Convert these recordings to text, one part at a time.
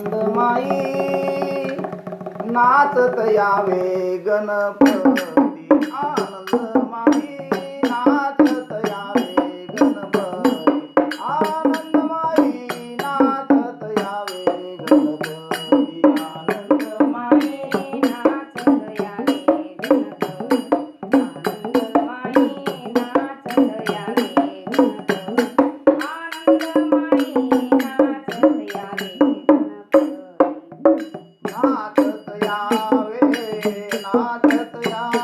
आनंदमाई नाचत यावे गणपती आनंदमाई नाचत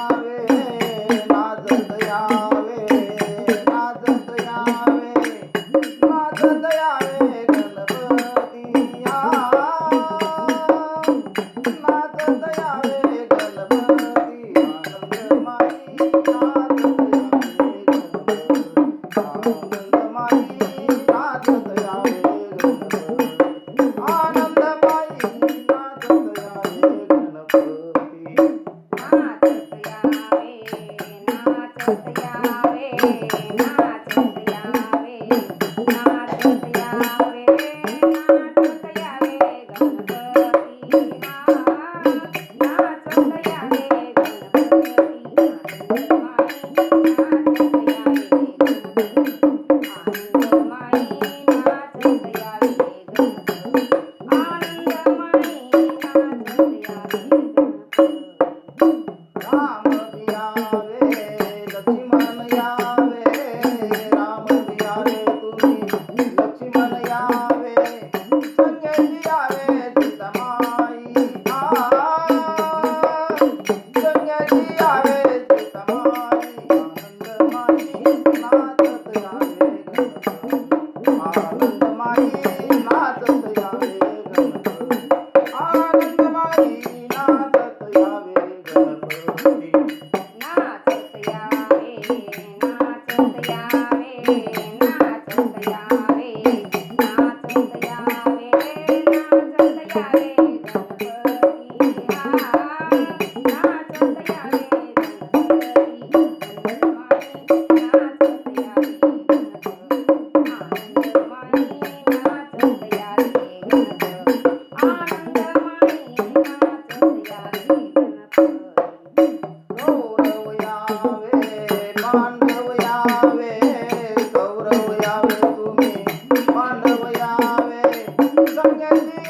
ஆனந்தமாயி